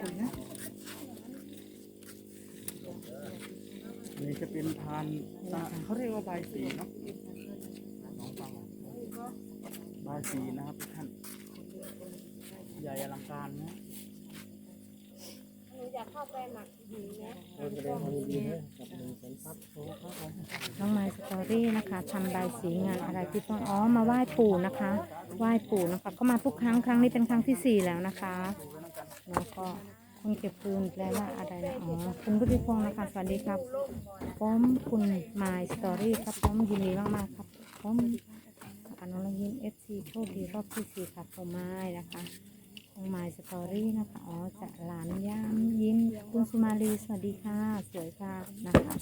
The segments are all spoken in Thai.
อันนี้จะเป็นพานอ่าเขาเรียกว่าใบายสีเนาะน้องฟังใบายสีนะครับทุกท่านใหญ่อลังการนะหนูอยากเข้าไปหมักหินนะน้องไม้สตอรี่นะคะทำใบายสีงานอะไรที่ต้องอ๋อมาไหว้ปู่นะคะ ไหว้ปู่นะคะ ก็มาทุกครั้งครั้งนี้เป็นครั้งที่สี่แล้วนะคะ แล้วก็คนเก็บปืนแปลว่าอะไรนะอ๋อคุณพุทธิพงศ์นะคะสวัสดีครับผมคุณไม้สตอรี่ครับผมยินดีมากๆครับผมอนุรักษ์ยิ้มเอฟซีโชคดีรอบที่สี่ครับผมไม้นะคะน้องไม้สตอรี่นะคะอ๋อจะหลานย่ามยิ้มคุณสุมาลีสวัสดีค่ะสวยค่ะนะคะ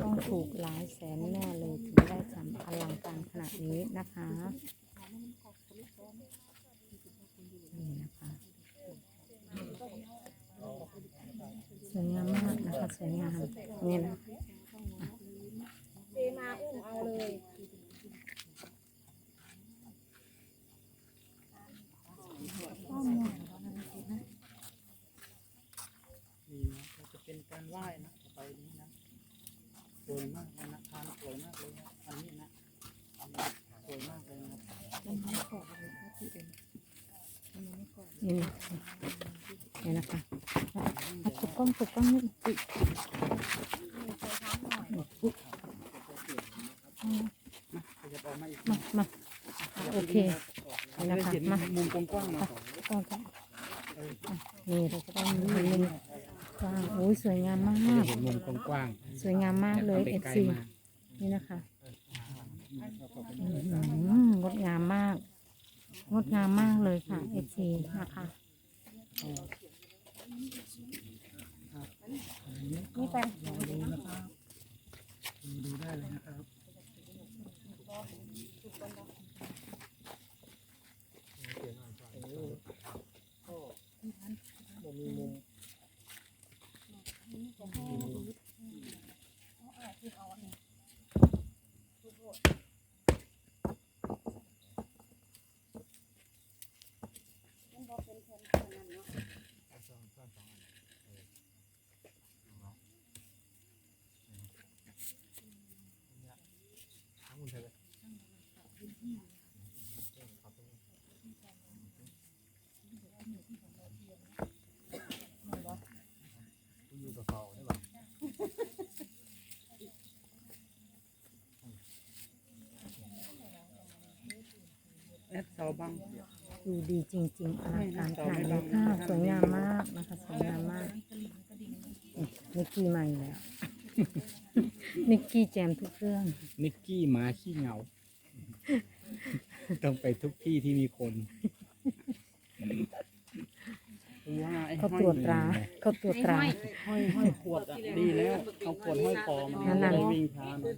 ต้องถูกหลายแสนแน่เลยถึงได้ทำอลังการขนาดนี้นะคะนี่นะคะ สวยงามมากนะคะสวยงามนี่นะเจมาอุ้มเอาเลยนี่นะก็จะเป็นการไหว้นะต่อไปนี้นะสวยมากเลยนะทานสวยมากเลยนะอันนี้นะอันนี้สวยมากเลยนะครับนี่นะนี่นะคะอะถูกกล้องถูกกล้อง นี่อุ๊ยอุ๊ยนะขยับออกมาอีกมามาโอเคเราจะมามุมกว้างๆนะก็ก็อะนี่เราจะต้องมีมุมกว้างโอ้ยสวยงามมากมุมกว้างสวยงามมากเลยเอฟซีนี่นะคะงดงามมาก งดงามมากเลยค่ะเอฟซีนะคะ นี่ไปดูนะครับดูได้เลยนะครับ แอดเสาบังดูดีจริงๆอลังการขนาดนี้ค่ะสวยงามมากนะคะสวยงามมากนี่นิกกี้ใหม่แล้วนิกกี้แจมทุกเรื่องนิกกี้หมาขี้เหงา ต้องไปทุกที่ที่มีคนว่าไอ้ เขาห้อตยรวจตราเขาตรวจตรา ห้อยห้อยขวดอะดีแล้วเอาขวดห้อยคอมานั่นน่ะจะได้วิ่งช้าหน่อย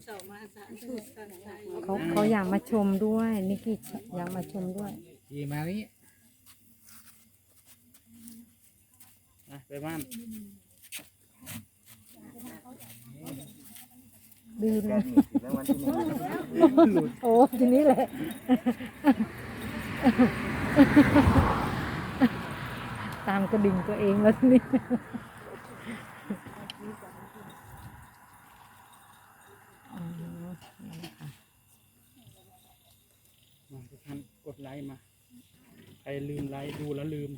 เขาเขาอยากมาชมด้วยนิกกี้อยากมาชมด้วยที่มานี้อะไปบ้านดื้อเลยโอ้ทีนี้แหละ ตามกระดิ่งตัวเองแล้วทีนี่อ๋อนั่นแหละค่ะมาทุกท่านกดไลค์มาใครลืมไลค์ดูแล้วลืม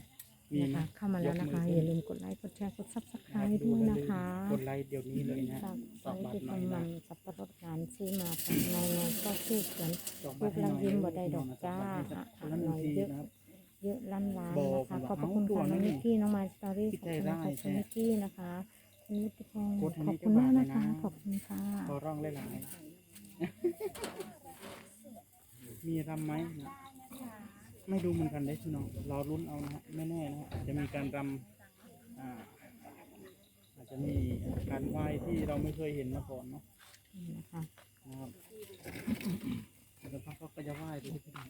มีนะไหมคะเข้ามาแล้วนะคะ อย่าลืมกดไลค์ กดแชร์ กดซับสไครต์ด้วยนะคะกดไลค์เดี๋ยวนี้เลยนะฝากตอกบัตที่รหน่อยกำลันะงสับปะรดงานซื้อมาทางในงานก็ซื้อเขียนตอกบัลูตกรให้ลัหงน่อยยิ้มบ่ได้ดอกจ้าคนละหหนึ่น่งอยทีเยอะนะครับเยอะ ตัวค่ะน้องนี่นิกกี้น้องไมล์สตอรี่ขอบคุณคิดได้ขอบคุณใช่นิกกี้นะคะคุณวุฒิพงศ์กดให้ขอบนี่คุณมากจะนะบาทเลยคะนะขอบคุณค่ะขอร้องหลายๆมีรำไหมนะไม่ดูเหมือนกันได้พี่น้องรอรุ้นเอานะฮะไม่แน่นะฮะอาจจะมีการรำอ่าอาจจะมีการไหว้ที่เราไม่เคยเห็นมาก่อนเนาะนี่นะคะนะครับแล้วพักก็จะไหว้ดูพี่น้อง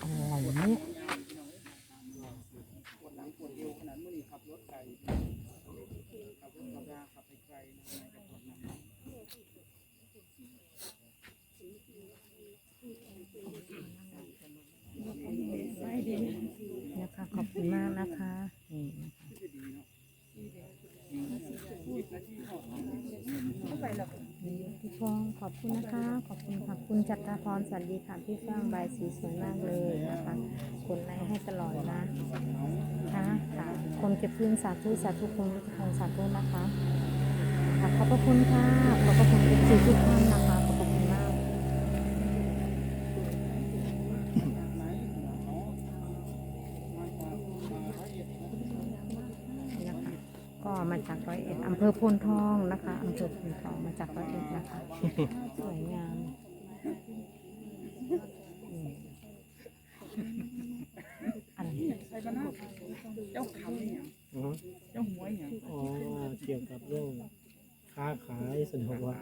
อะไรเนี่ย ปวดหลังปวดเอวขนาดเมื่อนี้ขับรถไกลขับรถขับราขับไปไกลนะในกระปวดหลังคะขอบคุณ อบคุณนะคะ ขอบคุณค่ะคุณจักรพรสวัสดีค่ะพี่เฟื่องใบสีสวยมากเลยนะคะกดไลค์ให้ตลอดนะค่ะค่ะคนเก็บพื้นสาธุสาธุคุณวิทยาสาธุนะคะค่ะขอบพระคุณค่ะขอบพระคุณทุกทุกท่านนะคะขอบพระคุณมาก นะคะก็ มาจากร้อยเอ็ดอำเภอโพนทองนะคะอำเภอโพนทองมาจากร้อยเอ็ดนะคะ สวยงามอืมอะไรใช่ปะนะเจ้าคำนี่หยังเจ้าหัวหยังอ๋อเกี่ยวกับเรื่อง ค้าขายสะดวกว่า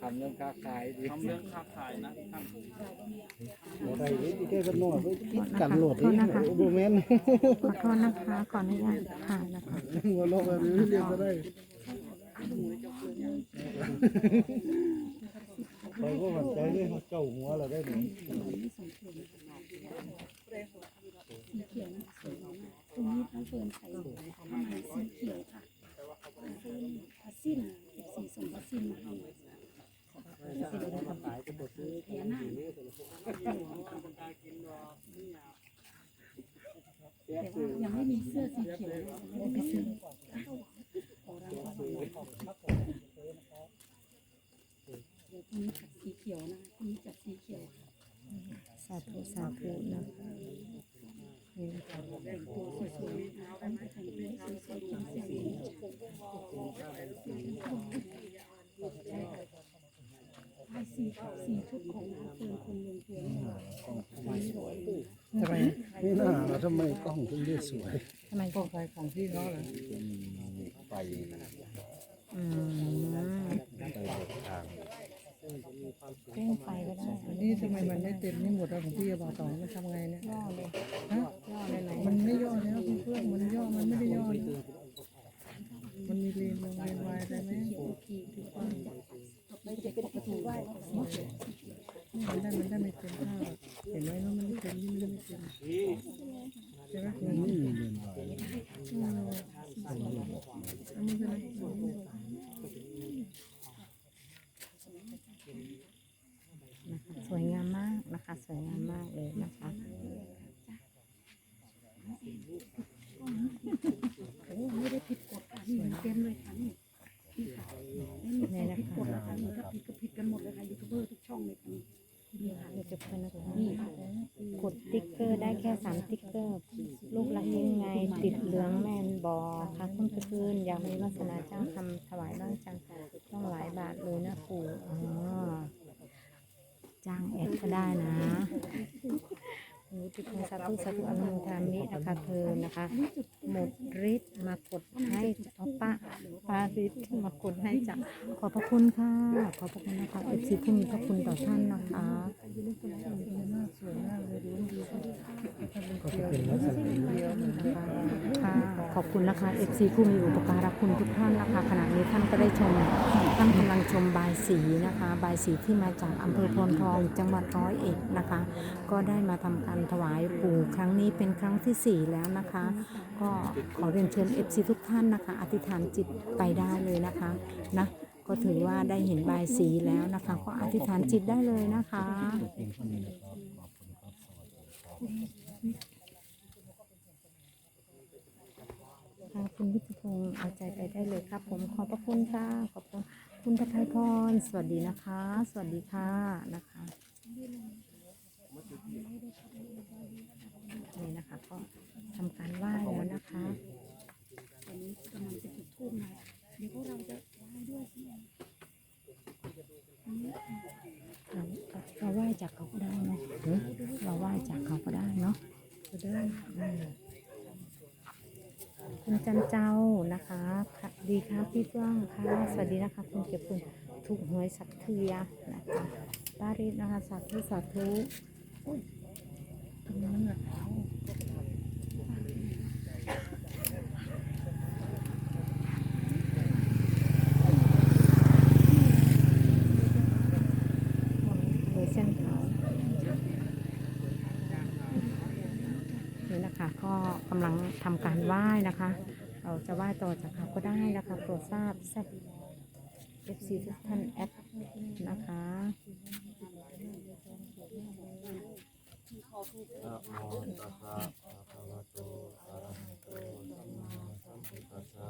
ทำเรื่องค้าขายดีทำเรื่องค้าขายนะท่านอะไรนี่แค่กันนอกไปขอโทษกันนะคะโหลดขอโทษนี่นะคะโบแมนขอโทษนะคะขออนุญาตถ่ายนะคะหัวโลกแบบนี้เรียกก็ได้คอยก็หวั่นใจเลยเขาเจ้าหัวเราได้หนึ่งตรงนี้น้องเฟิร์นใส่ผ้าไหมสีเขียวค่ะผ้า สิ้นสีส่งผ้าสิ้นมาให้พญานาคแต่ว่ายังไม่มีเสื้อสีเขียวเลยเลยไปซื้อขอรับว่าเดี๋ยวพรุ่งนี้จัดสีเขียวนะพรุ่งนี้จัดสีเขียวค่ะ สาธุสาธุนะนี่นะคะ แต่งตัวสวยๆนะคะตั้งแต่แต่งตัวสวยๆกินเสียงนี้ใช่ สีชุดของน้ำเฟินคนลงตัวนี่สวยเลยทำไมนี่น่าเราทำไมกล้องถึงได้สวยทำไมพวกไฟของพี่เขาเหรออืมเร่งไฟก็ได้อันนี้ทำไมมันไม่เต็มนี่หมดแล้วของพี่บอกสองมันทำไงเนี่ยย่อเลยฮะย่อเลยไหนมันไม่ย่อแล้วเพื่อนมันย่อมันไม่ได้ย่อนะมันมีเลนลงเลนวายอะไรไหม มันจะเป็นประตูไหว้ มันได้มันได้ไม่เต็มท่าหรอกเห็นไหมว่ามันไม่เต็มนี่มันไม่เต็มใช่ไหมอืม นี่เรียนไป อันนี้เป็นอะไร นะคะสวยงามมาก นะคะสวยงามมากเลยนะคะโอ้ไม่ได้ผิดกฎค่ะนี่เต็มเลยค่ะนี่นี่ค่ะไม่มีใครผิดกฎนะคะนี่ถ้าผิดก็ผิดกันหมดเลยค่ะยูทูบเบอร์ทุกช่องเลยค่ะนี่ค่ะเดี๋ยวจะเพื่อนนะคะนี่ค่ะกดติ๊กเกอร์ได้แค่สามติ๊กเกอร์ ลูกรักยังไงติดเหลืองแมนบอค่ะคุณกระคืนอยากมีวาสนาจ้าทำถวายบ้างจังหลายบาทเลยนะปู่อ๋อจ้างแอด ก็ได้นะวุฒิพงศ์สาธุสาธุอนุโมทามินะคะเธอนะคะ หมดฤทธิ์มากดให้เอาปะปาฤทธิ์มากดให้จ้ะขอบพระคุณค่ะ ขอบพระคุณนะคะเอฟซีผู้มีพระคุณต่อท่านนะคะ สวยมากเลยดูดีค่ะก็จะเป็นลักษณะนี้ค่ะขอบคุณนะคะ FC ผู้มีอุปการะคุณทุกท่านนะคะขณะนี้ท่านก็ได้ชมท่านกำลังชมบายสีนะคะบายสีที่มาจากอำเภอโพนทองจังหวัดร้อยเอ็ดนะคะ ก็ได้มาทำการถวายปู่ครั้งนี้เป็นครั้งที่ 4 แล้วนะคะ ก็ขอเรียนเชิญ FC ทุกท่านนะคะ อธิษฐานจิตไปได้เลยนะคะนะก็ถือว่าได้เห็นบายสีแล้วนะคะ ก็อธิษฐานจิตได้เลยนะคะ ทางคุณวิทยพงศ์เอาใจไปได้เลยครับ ผมขอบพระคุณค่ะขอบคุณคุณพระทัยพร สวัสดีนะคะ สวัสดีค่ะนะคะนี่นะคะก็ทำการไหว้แล้วนะคะตอนนี้กำลังจะจุดธูปนะเดี๋ยวพวกเราจะไหว้ด้วยสิเรา เราไหว้จากเขาก็ได้เนาะเราไหว้จากเขาก็ได้เนาะก็ได้คุณจันเจ้านะคะดีครับพี่เฟื่องค่ะสวัสดีนะคะคุณเก็บปืนถูกหวยสักเทียนะคะป้าริศนะคะสาธุสาธุอุ๊ยตรงนั้นอะเลยเส้นขาว นี่นะคะ ก็กำลังทำการไหว้นะคะ เราจะไหว้ต่อจากเขาก็ได้นะคะโปรดทราบแซ่บ FC ทุกท่านแอดนะคะนะโมตัสสะภะคะวะโตอะระหะโตสัมมาสัมพุทธัสสะ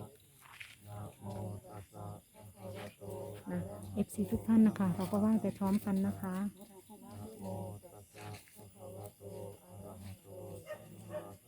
นะโมตัสสะภะคะวะโตนะเอฟซีทุกท่านนะคะ เราก็ไหว้ไปพร้อมกันนะคะนะโมตัสสะภะคะวะโต Yeah.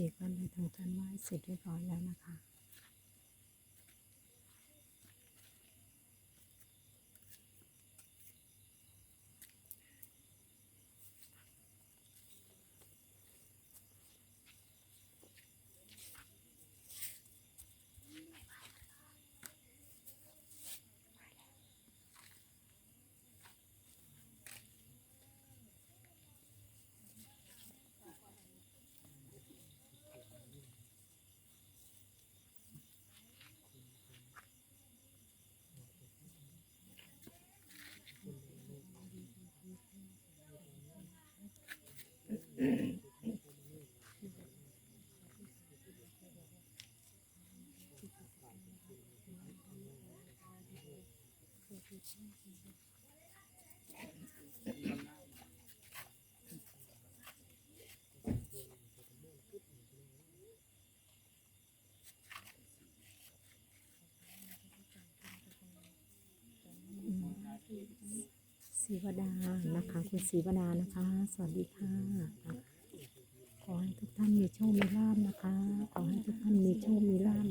เอฟซีก็ได้ทำการไหว้เสร็จเรียบร้อยแล้วนะคะ ศรี วดานะคะคุณศรีวดานะคะ สวัสดีค่ะ ขอให้ทุกท่านมีโชค มีลาภนะคะ ขอให้ทุกท่านมีโชค มีลาภ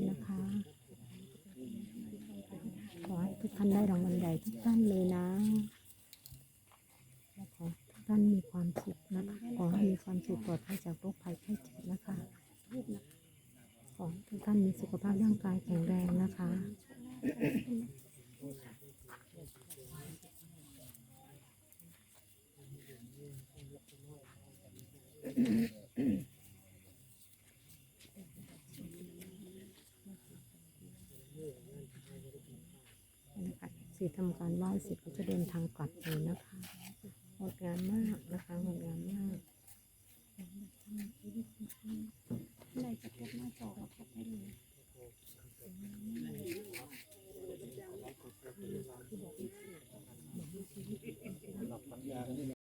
ท่านได้รางวัลใหญ่ทุกท่านเลยนะและขอทุกท่านมีความสุขนะคะขอให้มีความสุขปลอดภัยจากโรค ทำการไหว้เสร็จก็จะเดินทางกลับเลยนะคะงดงานมากนะคะงดงานมากในจะเก็บหน้าจอเราแคปได้เลย